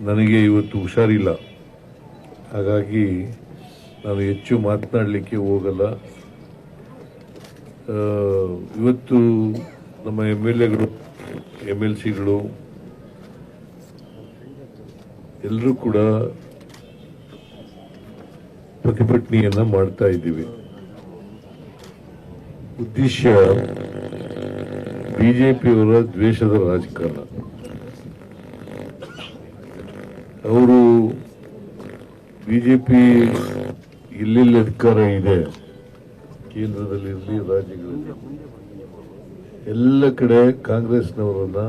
ನನಗೆ ಇವತ್ತು ಹುಷಾರಿಲ್ಲ. ಹಾಗಾಗಿ ನಾನು ಹೆಚ್ಚು ಮಾತನಾಡಲಿಕ್ಕೆ ಹೋಗಲ್ಲ. ಇವತ್ತು ನಮ್ಮ ಎಂ ಎಲ್ ಎಗಳು ಎಂ ಎಲ್ ಸಿಗಳು ಎಲ್ಲರೂ ಕೂಡ ಪ್ರತಿಭಟನೆಯನ್ನು ಮಾಡ್ತಾ ಇದ್ದೀವಿ. ಉದ್ದೇಶ ಬಿಜೆಪಿಯವರ ದ್ವೇಷದ ರಾಜಕಾರಣ. ಅವರು ಬಿಜೆಪಿ ಎಲ್ಲೆಲ್ಲಿ ಅಧಿಕಾರ ಇದೆ ಕೇಂದ್ರದಲ್ಲಿರಲಿ ರಾಜ್ಯಗಳಲ್ಲಿ ಎಲ್ಲ ಕಡೆ ಕಾಂಗ್ರೆಸ್ನವರನ್ನ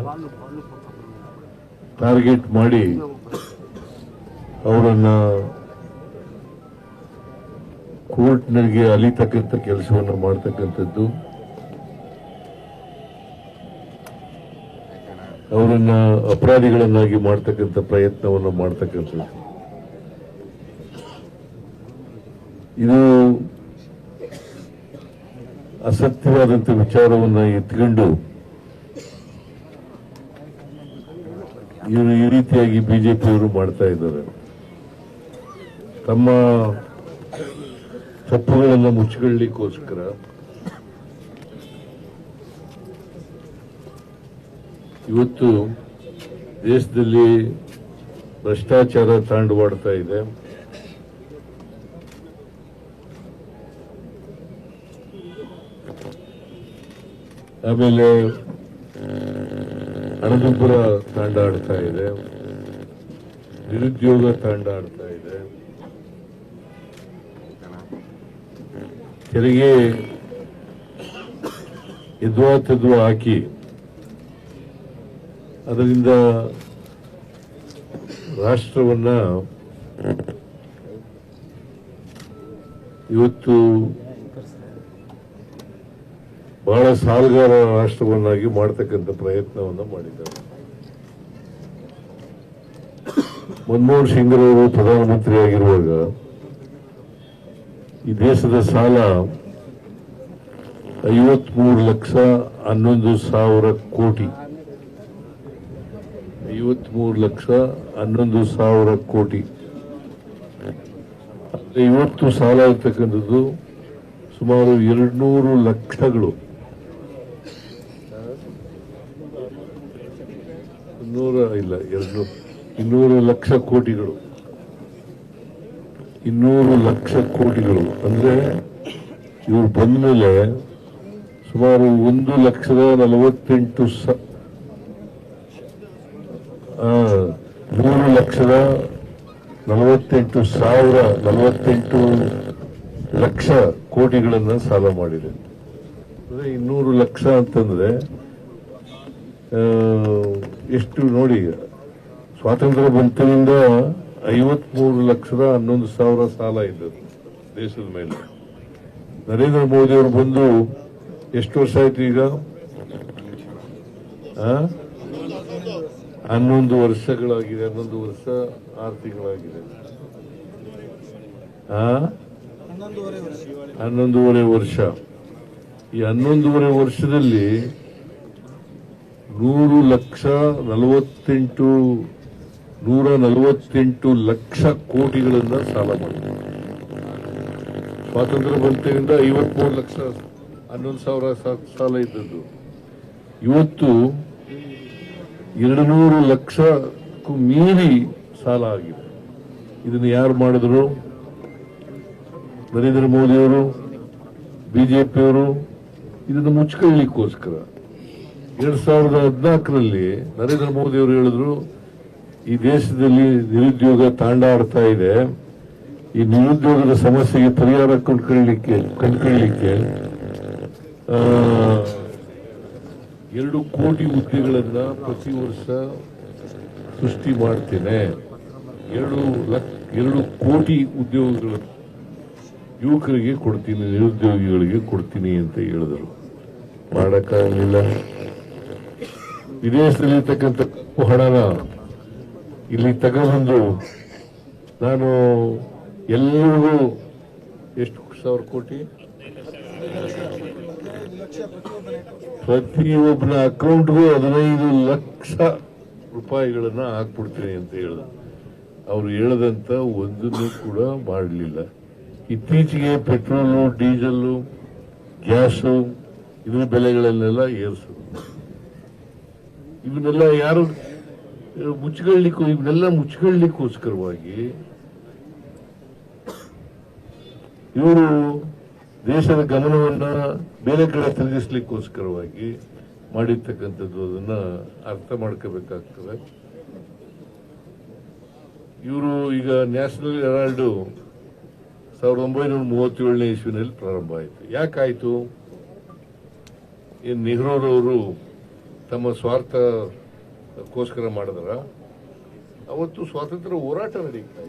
ಟಾರ್ಗೆಟ್ ಮಾಡಿ ಅವರನ್ನ ಕೋರ್ಟ್ನಲ್ಲಿ ಅಲಿತಕ್ಕಂಥ ಕೆಲಸವನ್ನು ಮಾಡ್ತಕ್ಕಂಥದ್ದು ಅವರನ್ನ ಅಪರಾಧಿಗಳನ್ನಾಗಿ ಮಾಡ್ತಕ್ಕಂಥ ಪ್ರಯತ್ನವನ್ನು ಮಾಡ್ತಕ್ಕಂಥದ್ದು. ಇದು ಅಸತ್ಯವಾದಂಥ ವಿಚಾರವನ್ನ ಎತ್ಕೊಂಡು ಇವರು ಈ ರೀತಿಯಾಗಿ ಬಿಜೆಪಿಯವರು ಮಾಡ್ತಾ ಇದ್ದಾರೆ. ತಮ್ಮ ತಪ್ಪುಗಳನ್ನು ಮುಚ್ಚಿಕೊಳ್ಳಿಕ್ಕೋಸ್ಕರ ಇವತ್ತು ದೇಶದಲ್ಲಿ ಭ್ರಷ್ಟಾಚಾರ ತಾಂಡವಾಡ್ತಾ ಇದೆ. ಆಮೇಲೆ ಹಣದುಬ್ಬರ ತಾಂಡಾಡ್ತಾ ಇದೆ. ನಿರುದ್ಯೋಗ ತಾಂಡಾಡ್ತಾ ಇದೆ. ತೆರಿಗೆ ಎದ್ವಾ ತೆದ್ವಾ ಹಾಕಿ ಅದರಿಂದ ರಾಷ್ಟ್ರವನ್ನ ಇವತ್ತು ಬಹಳ ಸಾಲುಗಾರ ರಾಷ್ಟ್ರವನ್ನಾಗಿ ಮಾಡತಕ್ಕಂಥ ಪ್ರಯತ್ನವನ್ನು ಮಾಡಿದ್ದಾರೆ. ಮನಮೋಹನ್ ಪ್ರಧಾನಮಂತ್ರಿ ಆಗಿರುವಾಗ ಈ ದೇಶದ ಸಾಲ ಐವತ್ಮೂರು ಲಕ್ಷ ಹನ್ನೊಂದು ಸಾವಿರ ಕೋಟಿ ಐವತ್ಮೂರು ಲಕ್ಷ ಹನ್ನೊಂದು ಸಾವಿರ ಕೋಟಿ. ಇವತ್ತು ಸಾಲ ಇರ್ತಕ್ಕಂಥದ್ದು ಸುಮಾರು ಎರಡ್ನೂರು ಲಕ್ಷಗಳು. ಇನ್ನೂರ ಇಲ್ಲ, ಎರಡು, ಇನ್ನೂರು ಲಕ್ಷ ಕೋಟಿಗಳು. ಇನ್ನೂರು ಲಕ್ಷ ಕೋಟಿಗಳು. ಅಂದ್ರೆ ಇವರು ಬಂದ ಮೇಲೆ ಸುಮಾರು ಒಂದು ಲಕ್ಷದ ನಲವತ್ತೆಂಟು ಸ ಆ, ಮೂರು ಲಕ್ಷದ ನಲವತ್ತೆಂಟು ಸಾವಿರ ನಲವತ್ತೆಂಟು ಲಕ್ಷ ಕೋಟಿಗಳನ್ನು ಸಾಲ ಮಾಡಿದೆ. ಅಂದರೆ ಇನ್ನೂರು ಲಕ್ಷ ಅಂತಂದ್ರೆ ಎಷ್ಟು ನೋಡಿ, ಸ್ವಾತಂತ್ರ್ಯ ಬಂತಿನಿಂದ ಐವತ್ಮೂರು ಲಕ್ಷದ ಹನ್ನೊಂದು ಸಾವಿರ ಸಾಲ ಇದ್ದದ್ದು ದೇಶದ ಮೇಲೆ. ನರೇಂದ್ರ ಮೋದಿ ಅವರು ಬಂದು ಎಷ್ಟು ವರ್ಷ ಆಯ್ತು ಈಗ? ಹನ್ನೊಂದು ವರ್ಷಗಳಾಗಿದೆ, ಹನ್ನೊಂದು ವರ್ಷ ಆರು ತಿಂಗಳಾಗಿದೆ ಹನ್ನೊಂದೂವರೆ ವರ್ಷ. ಈ ಹನ್ನೊಂದೂವರೆ ವರ್ಷದಲ್ಲಿ ನೂರು ಲಕ್ಷ ನಲವತ್ತೆಂಟು, ನೂರ ನಲವತ್ತೆಂಟು ಲಕ್ಷ ಕೋಟಿಗಳಿಂದ ಸಾಲ ಮಾಡಿದೆ ಸ್ವಾತಂತ್ರ್ಯ ಬಂತೆಯಿಂದ ಐವತ್ಮೂರು ಲಕ್ಷ, ಹನ್ನೊಂದು ಸಾವಿರ ಸಾಲ ಇದ್ದದ್ದು. ಇವತ್ತು ಎರಡು ನೂರು ಲಕ್ಷಕ್ಕೂ ಮೀರಿ ಸಾಲ ಆಗಿದೆ. ಇದನ್ನು ಯಾರು ಮಾಡಿದ್ರು? ನರೇಂದ್ರ ಮೋದಿಯವರು, ಬಿಜೆಪಿಯವರು? ಇದನ್ನು ಮುಚ್ಕೊಳ್ಳಿಕ್ಕೋಸ್ಕರ. ಎರಡ್ ಸಾವಿರದ ಹದಿನಾಲ್ಕರಲ್ಲಿ ನರೇಂದ್ರ ಮೋದಿ ಅವರು ಹೇಳಿದ್ರು, ಈ ದೇಶದಲ್ಲಿ ನಿರುದ್ಯೋಗ ತಾಂಡಾಡ್ತಾ ಇದೆ. ಈ ನಿರುದ್ಯೋಗದ ಸಮಸ್ಯೆಗೆ ಪರಿಹಾರ ಕಂಡುಕೊಳ್ಳಲಿಕ್ಕೆ ಕಂಡುಕೊಳ್ಳಲಿಕ್ಕೆ ಎರಡು ಕೋಟಿ ಹುದ್ದೆಗಳನ್ನ ಪ್ರತಿ ವರ್ಷ ಸೃಷ್ಟಿ ಮಾಡ್ತೇನೆ. ಎರಡು ಲಕ್ಷ ಎರಡು ಕೋಟಿ ಉದ್ಯೋಗಗಳು ಯುವಕರಿಗೆ ಕೊಡ್ತೀನಿ, ನಿರುದ್ಯೋಗಿಗಳಿಗೆ ಕೊಡ್ತೀನಿ ಅಂತ ಹೇಳಿದರು. ಮಾಡೋಕ್ಕಾಗಲಿಲ್ಲ. ವಿದೇಶದಲ್ಲಿರ್ತಕ್ಕಂಥ ಹಣನ ಇಲ್ಲಿ ತಗೊಬಂದು ನಾನು ಎಲ್ಲರಿಗೂ ಎಷ್ಟು ಸಾವಿರ ಕೋಟಿ? ಪ್ರತಿಯೊಬ್ಬನ ಅಕೌಂಟ್ಗೂ ಹದಿನೈದು ಲಕ್ಷ ರೂಪಾಯಿಗಳನ್ನ ಹಾಕ್ಬಿಡ್ತೀನಿ ಅಂತ ಹೇಳಿದ ಅವ್ರು ಹೇಳದಂತ ಒಂದನ್ನು ಕೂಡ ಮಾಡಲಿಲ್ಲ. ಇತ್ತೀಚೆಗೆ ಪೆಟ್ರೋಲು, ಡೀಸೆಲ್ಲು, ಗ್ಯಾಸು, ಇದರ ಬೆಲೆಗಳನ್ನೆಲ್ಲ ಏರಿಸು ಇವನ್ನೆಲ್ಲ ಯಾರು ಮುಚ್ಚಿಕೊಳ್ಳಿಕ್ಕೂ ಇವನ್ನೆಲ್ಲ ಮುಚ್ಚಿಕೊಳ್ಳಿಕ್ಕೋಸ್ಕರವಾಗಿ ಇವರು ದೇಶದ ಗಮನವನ್ನು ಬೇರೆ ಕಡೆ ತಿರುಗಿಸ್ಲಿಕ್ಕೋಸ್ಕರವಾಗಿ ಮಾಡಿರ್ತಕ್ಕಂಥದ್ದು ಅದನ್ನ ಅರ್ಥ ಮಾಡ್ಕೋಬೇಕಾಗ್ತದೆ. ಇವರು ಈಗ ನ್ಯಾಷನಲ್ ಹೆರಾಲ್ಡು ಸಾವಿರದ ಒಂಬೈನೂರ ಮೂವತ್ತೇಳನೇ ಇಸ್ವಿನಲ್ಲಿ ಪ್ರಾರಂಭ ಆಯಿತು. ಯಾಕಾಯ್ತು? ಏನ್ ನೆಹರೂರವರು ತಮ್ಮ ಸ್ವಾರ್ಥಕ್ಕೋಸ್ಕರ ಮಾಡಿದ್ರ? ಅವತ್ತು ಸ್ವಾತಂತ್ರ್ಯ ಹೋರಾಟ ನಡೀತಾ